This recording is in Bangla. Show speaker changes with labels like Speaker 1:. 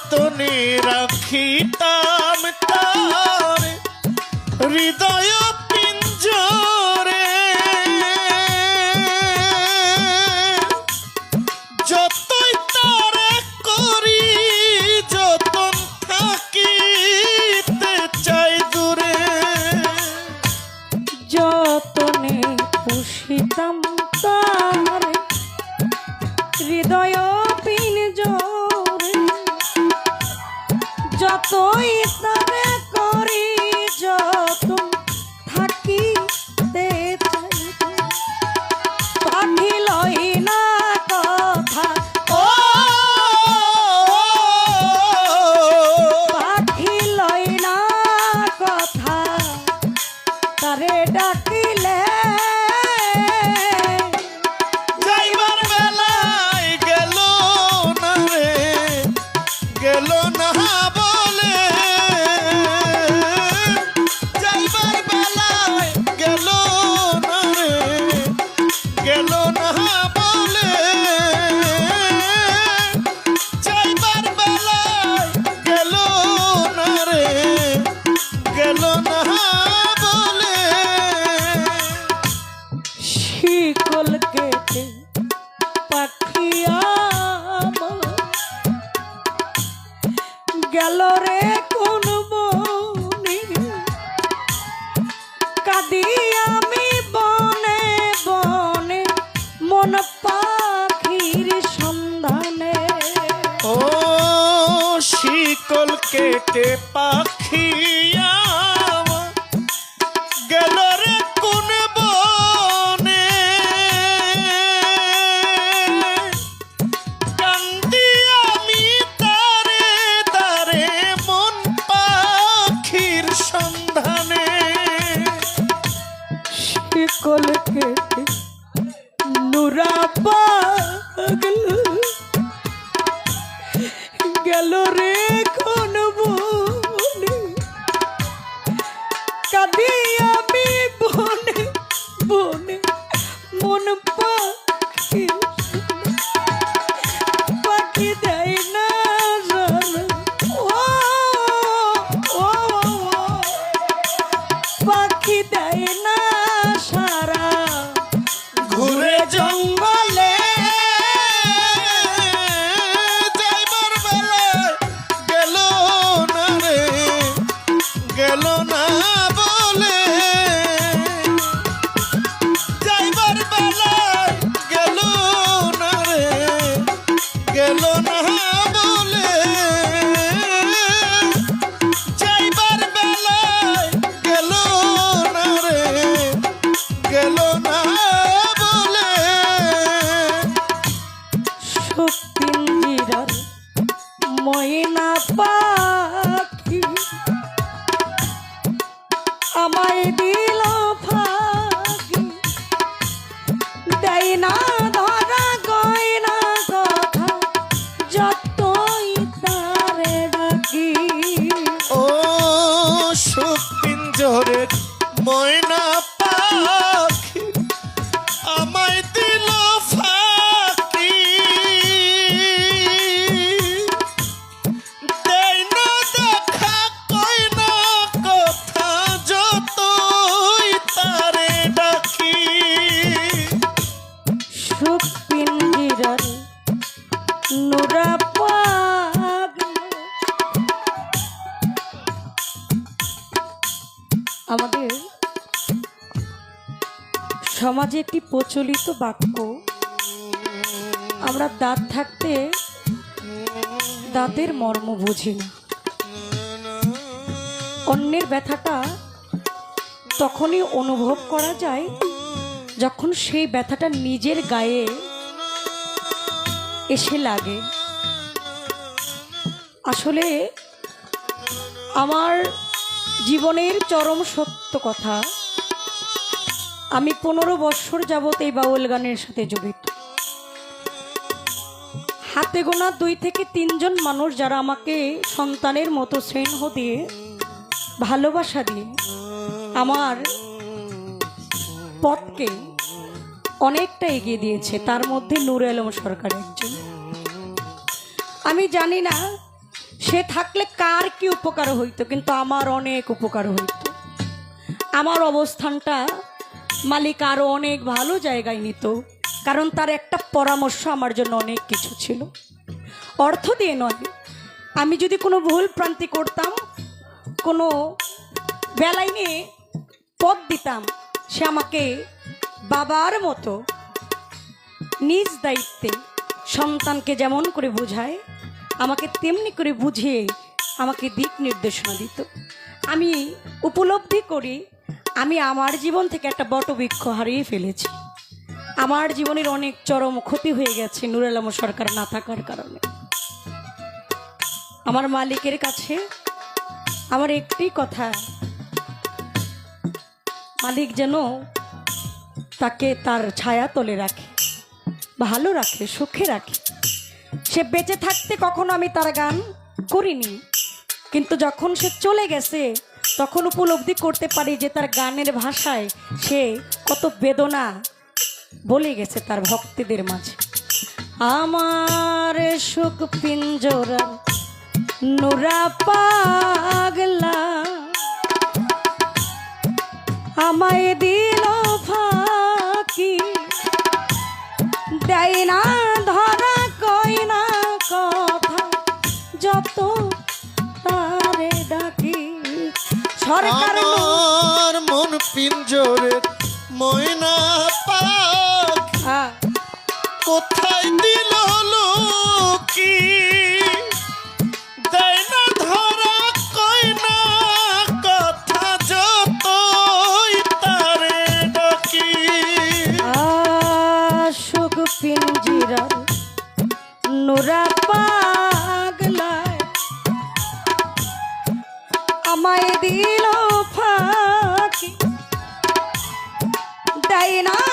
Speaker 1: যতনে রাখিতাম তার হৃদয়
Speaker 2: পিঞ্জরে। যতই তারে করি, যতন থাকিতে চাই দূরে।
Speaker 1: যতনে পুষিতাম তার হৃদয় 所以 পারলো না vida. সমাজে একটি প্রচলিত বাক্য, আমরা দাঁত থাকতে দাঁতের মর্ম বুঝি না। অন্যের ব্যথাটা তখনই অনুভব করা যায় যখন সেই ব্যথাটা নিজের গায়ে এসে লাগে। আসলে আমার জীবনের চরম সত্য কথা আমি পনেরো বৎসর যাবত এই বাউল গানের সাথে জড়িত। হাতে গোনা দুই থেকে তিনজন মানুষ যারা আমাকে সন্তানের মতো স্নেহ দিয়ে, ভালোবাসা দিয়ে আমার পথকে অনেকটা এগিয়ে দিয়েছে, তার মধ্যে নূর আলম সরকার একজন। আমি জানি না সে থাকলে কার কি উপকার হইতো, কিন্তু আমার অনেক উপকার হইতো। আমার অবস্থানটা মালিক আরও অনেক ভালো জায়গায় নিত, কারণ তার একটা পরামর্শ আমার জন্য অনেক কিছু ছিল। অর্থ দিয়ে নয়, আমি যদি কোনো ভুল প্রান্তি করতাম, কোনো বেলায় নিয়ে পথ দিতাম, সে আমাকে বাবার মতো নিজ দায়িত্বে সন্তানকে যেমন করে বোঝায়, আমাকে তেমনি করে বুঝিয়ে আমাকে দিক নির্দেশনা দিত। আমি উপলব্ধি করি আমি আমার জীবন থেকে একটা বটবৃক্ষ হারিয়ে ফেলেছি। আমার জীবনের অনেক চরম ক্ষতি হয়ে গেছে নুর আলম সরকার না থাকার কারণে। আমার মালিকের কাছে আমার একটি কথা, মালিক যেন তাকে তার ছায়া তলে রাখে, ভালো রাখে, সুখে রাখে। সে বেঁচে থাকতে কখনো আমি তার গান করিনি, কিন্তু যখন সে চলে গেছে তখন উপলব্ধি করতে পারি যে তার গানের ভাষায় সে কত বেদনা বলে গেছে তার ভক্তদের মাঝে। আমার সুখ পিঞ্জরা নুরা পাগলা, আমায় দিল ফাঁকি, দেয় না সরকার
Speaker 2: আমার মন পিঞ্জরে ময়না পাক।
Speaker 1: হ্যাঁ,
Speaker 2: কোথায় দিল কি দেয়
Speaker 1: পিঞ্জিরার নোরা পাগলায় আমায় দিল না